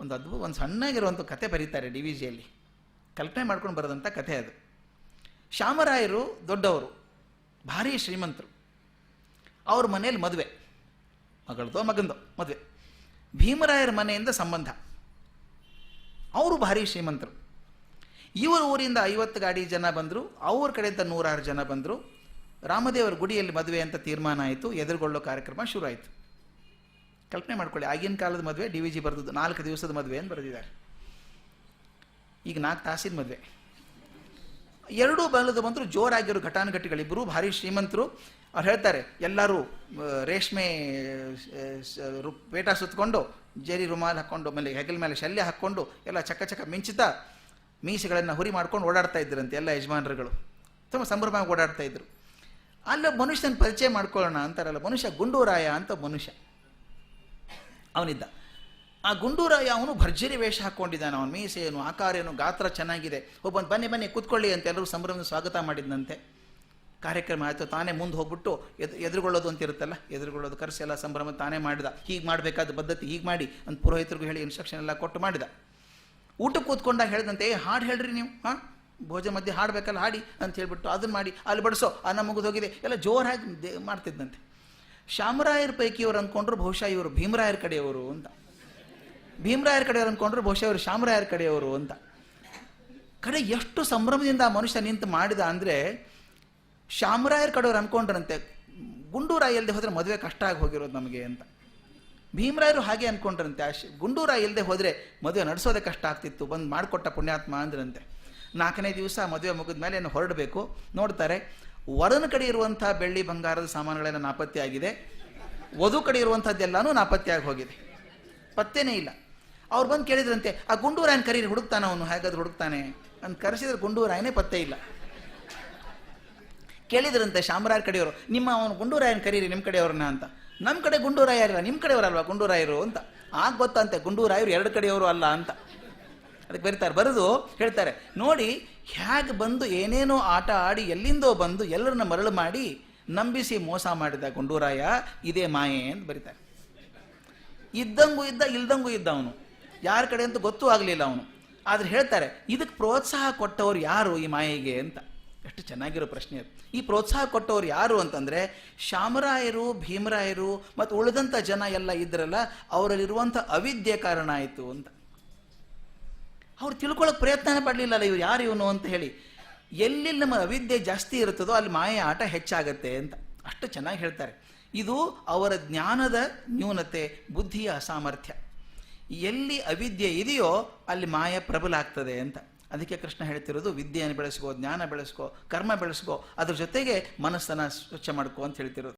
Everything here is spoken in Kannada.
ಒಂದು ಅದ್ಭುತ ಒಂದು ಸಣ್ಣಗಿರುವಂಥ ಕತೆ ಬರೀತಾರೆ ಡಿ ವಿ ಜಿಯಲ್ಲಿ. ಕಲ್ಪನೆ ಮಾಡ್ಕೊಂಡು ಬರೋದಂಥ ಕಥೆ ಅದು. ಶ್ಯಾಮರಾಯರು ದೊಡ್ಡವರು, ಭಾರಿ ಶ್ರೀಮಂತರು. ಅವ್ರ ಮನೇಲಿ ಮದುವೆ ಮಗಳದೋ ಮಗಂದೋ ಮದುವೆ. ಭೀಮರಾಯರ ಮನೆಯಿಂದ ಸಂಬಂಧ. ಅವರು ಭಾರಿ ಶ್ರೀಮಂತರು. ಇವರ ಊರಿಂದ ಐವತ್ತು ಗಾಡಿ ಜನ ಬಂದರು, ಅವ್ರ ಕಡೆಯಿಂದ ನೂರಾರು ಜನ ಬಂದರು. ರಾಮದೇವರ ಗುಡಿಯಲ್ಲಿ ಮದುವೆ ಅಂತ ತೀರ್ಮಾನ ಆಯಿತು, ಎದುರುಗೊಳ್ಳೋ ಕಾರ್ಯಕ್ರಮ ಶುರು ಆಯಿತು ಕಲ್ಪನೆ ಮಾಡ್ಕೊಳ್ಳಿ. ಆಗಿನ ಕಾಲದ ಮದುವೆ, ಡಿ ವಿ ಜಿ ಬರೆದದ್ದು. ನಾಲ್ಕು ದಿವಸದ ಮದುವೆ ಅಂತ ಬರೆದಿದ್ದಾರೆ. ಈಗ ನಾಲ್ಕು ತಾಸಿನ ಮದುವೆ. ಎರಡೂ ಬಲದ ಬಂದರು ಜೋರಾಗಿರೋ ಘಟಾನುಘಟಿಗಳಿಬ್ಬರು, ಭಾರಿ ಶ್ರೀಮಂತರು. ಅವ್ರು ಹೇಳ್ತಾರೆ, ಎಲ್ಲರೂ ರೇಷ್ಮೆ ಪೇಟ ಸುತ್ತಕೊಂಡು ಜೇರಿ ರುಮಾಲ್ ಹಾಕ್ಕೊಂಡು ಆಮೇಲೆ ಹೆಗಲ ಮೇಲೆ ಶಲ್ಯ ಹಾಕ್ಕೊಂಡು ಎಲ್ಲ ಚಕ್ಕ ಚಕ್ಕ ಮಿಂಚಿತ ಮೀಸೆಗಳನ್ನು ಹುರಿ ಮಾಡ್ಕೊಂಡು ಓಡಾಡ್ತಾ ಇದ್ರಂತೆ ಎಲ್ಲ ಯಜಮಾನರುಗಳು. ತುಂಬ ಸಂಭ್ರಮವಾಗಿ ಓಡಾಡ್ತಾ ಇದ್ದರು ಅಲ್ಲ, ಮನುಷ್ಯನ ಪರಿಚಯ ಮಾಡ್ಕೊಳ್ಳೋಣ ಅಂತಾರಲ್ಲ, ಮನುಷ್ಯ ಗುಂಡೂರಾಯ ಅಂತ ಮನುಷ್ಯ. ಅವನಿದ್ದ. ಆ ಗುಂಡೂರಾಯ ಅವನು ಭರ್ಜರಿ ವೇಷ ಹಾಕ್ಕೊಂಡಿದ್ದಾನೆ ಅವನ ಆಕಾರ ಏನು ಗಾತ್ರ ಚೆನ್ನಾಗಿದೆ. ಒಬ್ಬ ಬನ್ನಿ ಬನ್ನಿ, ಕೂತ್ಕೊಳ್ಳಿ ಅಂತ ಎಲ್ಲರೂ ಸಂಭ್ರಮದ ಸ್ವಾಗತ ಮಾಡಿದ್ದಂತೆ ಕಾರ್ಯಕ್ರಮ ಆಯಿತು. ತಾನೇ ಮುಂದೆ ಹೋಗ್ಬಿಟ್ಟು ಎದ್, ಎದುರುಗೊಳ್ಳೋದು ಅಂತ ಇರುತ್ತಲ್ಲ? ಎದುರುಗೊಳ್ಳೋದು ಕರೆಸಿ ಎಲ್ಲ ಸಂಭ್ರಮ ತಾನೇ ಮಾಡಿದ. ಹೀಗೆ ಮಾಡಬೇಕಾದ ಪದ್ಧತಿ ಹೀಗೆ ಮಾಡಿ ಅಂತ ಪುರೋಹಿತರಿಗೂ ಹೇಳಿ ಇನ್ಸ್ಟ್ರಕ್ಷನ್ ಎಲ್ಲ ಕೊಟ್ಟು ಮಾಡಿದ. ಊಟಕ್ಕೆ ಕೂತ್ಕೊಂಡಾಗ ಹೇಳಿದಂತೆ ಹಾಡು ಹೇಳ್ರಿ ನೀವು. ಹಾಂ? ಭೋಜನ ಮಧ್ಯೆ ಹಾಡಬೇಕಲ್ಲ, ಹಾಡಿ ಅಂತ ಹೇಳಿಬಿಟ್ಟು ಅದನ್ನು ಮಾಡಿ, ಅಲ್ಲಿ ಬಡಿಸೋ, ಅನ್ನ ಮುಗಿದೋಗಿದೆ ಎಲ್ಲ ಜೋರಾಗಿ ಮಾಡ್ತಿದ್ದಂತೆ ಶ್ಯಾಮರಾಯರ ಪೈಕಿ ಇವರು ಅಂದ್ಕೊಂಡ್ರು ಬಹುಶಃ ಇವರು ಭೀಮರಾಯರ ಕಡೆಯವರು ಅಂತ. ಭೀಮರಾಯರ ಕಡೆಯವರು ಅಂದ್ಕೊಂಡ್ರು ಬಹುಶಃ ಇವರು ಶ್ಯಾಮರಾಯರ ಕಡೆಯವರು ಅಂತ. ಕಡೆ ಎಷ್ಟು ಸಂಭ್ರಮದಿಂದ ಆ ಮನುಷ್ಯ ನಿಂತು ಮಾಡಿದ ಅಂದರೆ ಶ್ಯಾಮರಾಯರ ಕಡೆಯವ್ರು ಅಂದ್ಕೊಂಡ್ರಂತೆ ಗುಂಡೂರಾಯ ಇಲ್ಲದೆ ಹೋದರೆ ಮದುವೆ ಕಷ್ಟ ಆಗಿ ಹೋಗಿರೋದು ನಮಗೆ ಅಂತ. ಭೀಮರಾಯರು ಹಾಗೆ ಅಂದ್ಕೊಂಡ್ರಂತೆ ಆ ಗುಂಡೂರಾಯ ಇಲ್ಲದೆ ಹೋದರೆ ಮದುವೆ ನಡೆಸೋದೇ ಕಷ್ಟ ಆಗ್ತಿತ್ತು, ಬಂದು ಮಾಡಿಕೊಟ್ಟ ಪುಣ್ಯಾತ್ಮ ಅಂದ್ರಂತೆ. ನಾಲ್ಕನೇ ದಿವಸ ಮದುವೆ ಮುಗಿದ ಮೇಲೆ ಏನು ಹೊರಡಬೇಕು, ನೋಡ್ತಾರೆ ವರನ ಕಡೆ ಇರುವಂಥ ಬೆಳ್ಳಿ ಬಂಗಾರದ ಸಾಮಾನುಗಳೆಲ್ಲ ನಾಪತ್ತೆ ಆಗಿದೆ. ವಧು ಕಡೆ ಇರುವಂಥದ್ದೆಲ್ಲನೂ ನಾಪತ್ತೆ ಆಗಿ ಹೋಗಿದೆ. ಪತ್ತೆನೇ ಇಲ್ಲ. ಅವ್ರು ಬಂದು ಕೇಳಿದ್ರಂತೆ, ಆ ಗುಂಡೂರಾಯನ ಕರೀರಿ, ಹುಡುಕ್ತಾನೆ ಅವನು? ಹೇಗಾದ್ರೂ ಹುಡುಕ್ತಾನೆ? ಅಂತ ಕರೆಸಿದ್ರೆ ಗುಂಡೂರಾಯನೇ ಪತ್ತೆ ಇಲ್ಲ. ಕೇಳಿದ್ರಂತೆ ಶಾಮರಾಯರ ಕಡೆಯವರು, ನಿಮ್ಮ ಅವನು ಗುಂಡೂರಾಯನ ಕರೀರಿ, ನಿಮ್ಮ ಕಡೆಯವ್ರನ್ನ ಅಂತ. ನಮ್ಮ ಕಡೆ ಗುಂಡೂರಾಯರಲ್ಲ ನಿಮ್ಮ ಕಡೆಯವರಲ್ವಾ ಗುಂಡೂರಾಯರು? ಅಂತ. ಆಗ ಗೊತ್ತಂತೆ, ಗುಂಡೂರಾಯರು ಎರಡು ಕಡೆಯವರು ಅಲ್ಲ ಅಂತ. ಅದಕ್ಕೆ ಬರೀತಾರೆ. ಬರೆದು ಹೇಳ್ತಾರೆ, ನೋಡಿ ಹೇಗೆ ಬಂದು ಏನೇನೋ ಆಟ ಆಡಿ ಎಲ್ಲಿಂದೋ ಬಂದು ಎಲ್ಲರನ್ನ ಮರಳು ಮಾಡಿ ನಂಬಿಸಿ ಮೋಸ ಮಾಡಿದ ಗುಂಡೂರಾಯ, ಇದೇ ಮಾಯೆ ಅಂತ ಬರೀತಾರೆ. ಇದ್ದಂಗೂ ಇದ್ದ, ಇಲ್ದಂಗೂ ಇದ್ದ ಅವನು. ಯಾರ ಕಡೆ ಅಂತ ಗೊತ್ತೂ ಆಗಲಿಲ್ಲ ಅವನು. ಆದ್ರೆ ಹೇಳ್ತಾರೆ, ಇದಕ್ಕೆ ಪ್ರೋತ್ಸಾಹ ಕೊಟ್ಟವರು ಯಾರು ಈ ಮಾಯೆಗೆ ಅಂತ. ಎಷ್ಟು ಚೆನ್ನಾಗಿರೋ ಪ್ರಶ್ನೆ ಈ ಪ್ರೋತ್ಸಾಹ ಕೊಟ್ಟವರು ಯಾರು ಅಂತಂದರೆ ಶಾಮರಾಯರು ಭೀಮರಾಯರು, ಮತ್ತು ಉಳಿದಂಥ ಜನ ಎಲ್ಲ ಇದ್ರಲ್ಲ, ಅವರಲ್ಲಿರುವಂಥ ಅವಿದ್ಯೆ ಕಾರಣ ಆಯಿತು ಅಂತ. ಅವ್ರು ತಿಳ್ಕೊಳ್ಳೋಕೆ ಪ್ರಯತ್ನನೇ ಪಡಲಿಲ್ಲಲ್ಲ ಇವ್ರು, ಯಾರು ಇವನು ಅಂತ ಹೇಳಿ. ಎಲ್ಲಿ ನಮ್ಮ ಅವಿದ್ಯೆ ಜಾಸ್ತಿ ಇರುತ್ತದೋ ಅಲ್ಲಿ ಮಾಯೆ ಆಟ ಹೆಚ್ಚಾಗತ್ತೆ ಅಂತ ಅಷ್ಟು ಚೆನ್ನಾಗಿ ಹೇಳ್ತಾರೆ. ಇದು ಅವರ ಜ್ಞಾನದ ನ್ಯೂನತೆ, ಬುದ್ಧಿಯ ಅಸಾಮರ್ಥ್ಯ. ಎಲ್ಲಿ ಅವಿದ್ಯೆ ಇದೆಯೋ ಅಲ್ಲಿ ಮಾಯ ಪ್ರಬಲ ಆಗ್ತದೆ ಅಂತ. ಅದಕ್ಕೆ ಕೃಷ್ಣ ಹೇಳ್ತಿರೋದು, ವಿದ್ಯೆಯನ್ನು ಬೆಳೆಸ್ಕೋ, ಜ್ಞಾನ ಬೆಳೆಸ್ಕೋ, ಕರ್ಮ ಬೆಳೆಸ್ಕೋ, ಅದ್ರ ಜೊತೆಗೆ ಮನಸ್ಸನ್ನು ಸ್ವಚ್ಛ ಮಾಡ್ಕೋ ಅಂತ ಹೇಳ್ತಿರೋದು.